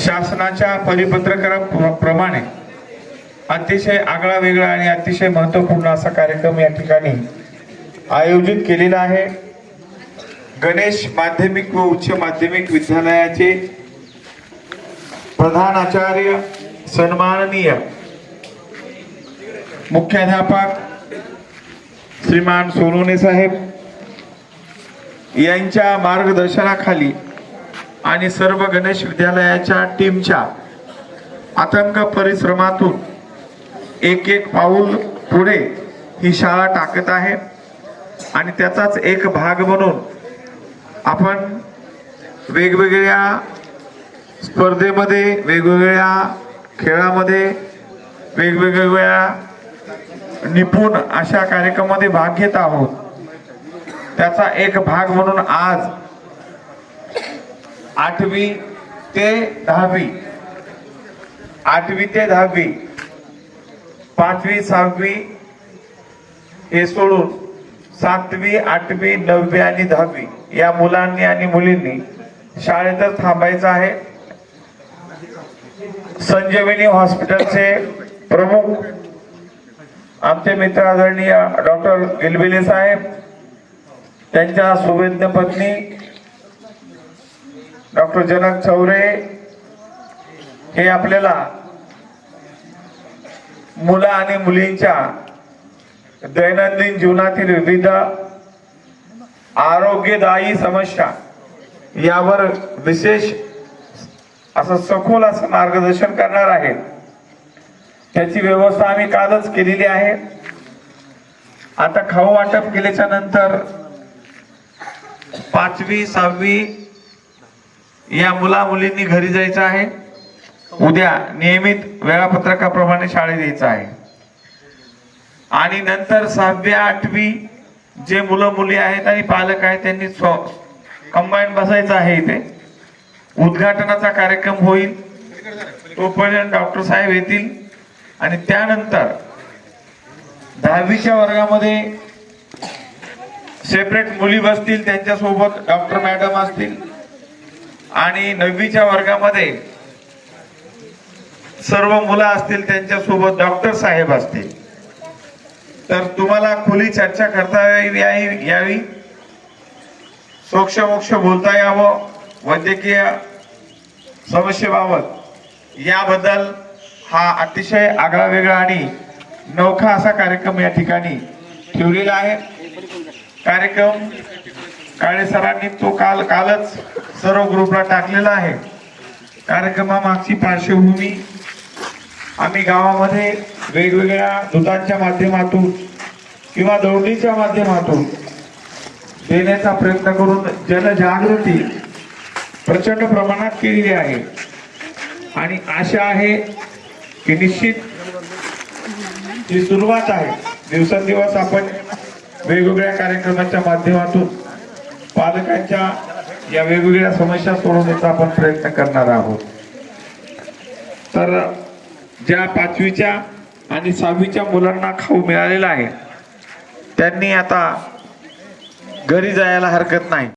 शासनाच्या परिपत्रकाप्रमाणे अतिशय आगळा वेगळा आणि अतिशय महत्त्वपूर्ण असा कार्यक्रम या ठिकाणी आयोजित केलेला आहे. गणेश माध्यमिक व उच्च माध्यमिक विद्यालयाचे प्रधान आचार्य सन्माननीय मुख्याध्यापक श्रीमान सोनोने साहेब यांच्या मार्गदर्शनाखाली आणि सर्व गणेश विद्यालयाच्या टीमच्या आतंक परिश्रमातून एक एक पाऊल पुढे ही शाळा टाकत आहे. आणि त्याचाच एक भाग म्हणून आपण वेगवेगळ्या स्पर्धेमध्ये वेगवेगळ्या खेळामध्ये वेगवेगळ्या निपुण अशा कार्यक्रमामध्ये भाग घेत आहोत. त्याचा एक भाग म्हणून आज आठवी ते दहावी. आठवी ते दहावी. पाचवी सहावी हे सोडून सातवी आठवी नववी आणि दहावी या मुलांनी आणि मुलींनी शाळेतच थांबायचं आहे. संजीवनी हॉस्पिटलचे प्रमुख आमचे मित्र आदरणीय डॉक्टर गिलबिले साहेब त्यांच्या सुवेद्य पत्नी डॉक्टर जनक चौरे हे आपल्याला मुलं आणि मुलींच्या दैनंदिन जीवनातील विविध आरोग्यदायी समस्या यावर विशेष असं सखोल असं मार्गदर्शन करणार आहेत. त्याची व्यवस्था आम्ही कालच केलेली आहे. आता खाऊ वाटप केल्याच्यानंतर पाचवी सहावी या मुला मुलींनी घरी जायचं आहे. उद्या नियमित वेळापत्रकाप्रमाणे शाळेत यायचं आहे. आणि नंतर सहावी आठवी जे मुलं मुली आहेत आणि पालक आहेत त्यांनी कंबाईन बसायचं आहे इथे. उद्घाटनाचा कार्यक्रम होईल. तोपर्यंत डॉक्टर साहेब येतील. आणि त्यानंतर दहावीच्या वर्गामध्ये सेपरेट मुली बसतील त्यांच्यासोबत डॉक्टर मॅडम असतील. आणि नववीच्या वर्गामध्ये सर्व मुलं असतील त्यांच्यासोबत डॉक्टर साहेब असतील. तर तुम्हाला खुली चर्चा करता यावी यावी सोक्षमोक्ष बोलता यावं. वैद्यकीय समस्येबाबत. याबद्दल हा अतिशय आगळा वेगळा आणि नौखा असा कार्यक्रम या ठिकाणी ठेवलेला आहे. कार्यक्रम काळे सरांनी तो काल कालच सर्व ग्रुपला टाकलेला आहे. कार्यक्रमामागची पार्श्वभूमी आम्ही गावामध्ये वेगवेगळ्या दुधांच्या माध्यमातून किंवा दौडीच्या माध्यमातून देण्याचा प्रयत्न करून जनजागृती प्रचंड प्रमाणात केलेली आहे. आणि आशा आहे की निश्चित ही सुरुवात आहे. दिवसेंदिवस आपण वेगवेगळ्या कार्यक्रमाच्या माध्यमातून पालकांच्या या वेगवेगळ्या समस्या सोडवण्याचा आपण प्रयत्न करणार आहोत. तर ज्या पाचवीच्या आणि सहावीच्या मुलांना खाऊ मिळालेला आहे त्यांनी आता घरी जायला हरकत नाही.